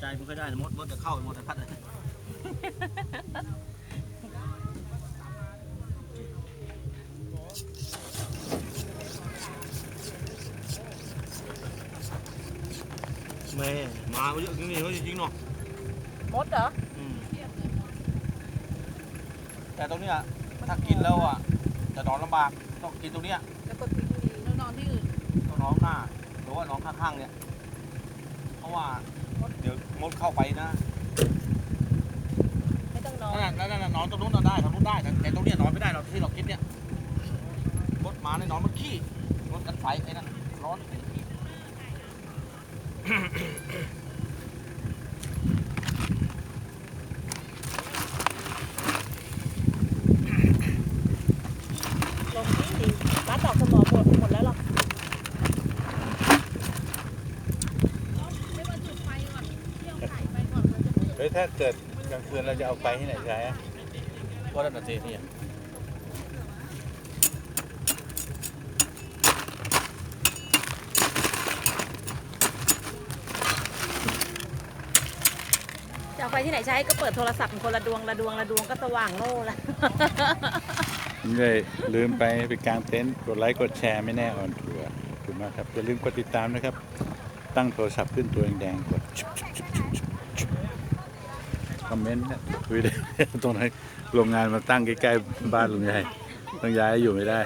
ใจไม่ค่อยได้นะมดมดจะเข้าหมดแต่พัดเลยแม่มาเยอะจริงๆเฮ้ยจริงๆเนาะมดเหรออืมแต่ตรงเนี้ยถ้ากินแล้วอะจะนอนลำบากต้องกินตรงเนี้ยแล้วก็ทิ้งดีแล้วนอนที่อื่นต้องน้องหน้าหรือว่าน้องข้างๆเนี่ยเพราะว่าเดี๋ยวมดเข้าไปนะไม่ต้องนอนนั่นน่ะนั่นน่ะนอนตรงนู้นนอนได้ตรงนู้นได้แต่แต่ตรงเนี้ยนอนไม่ได้เราที่เราคิดเนี่ยมดมาในยนอนมันขี้มดกันไฟไอ้นั่นร้อน ลมที่ดีร้านดอกสมอหมดหมดแล้วหรอ เฮ้ยถ้าเกิดกลางคืนเราจะเอาไฟที่ไหนใช้อะก็นั่นน่ะสิเนี่ยจะเอาไฟที่ไหนใช้ก็เปิดโทรศัพท์คนละดวงละดวงละดวงก็สว่างโล่ละ เลยลืมไปไปกลางเต็นท์กดไลค์กดแชร์ไม่แน่ออนทัวร์ขอบคุณมากครับอย่าลืมกดติดตามนะครับ ตั้งโทรศัพท์ขึ้นตัวแดงๆกดชุบชุบชุบชุบชุบชุบ คอมเมนต์นะคุยได้ตรงไหนโรงงานมาตั้งใกล้ๆบ้านลุงใหญ่ต้องย้ายอยู่ไม่ได้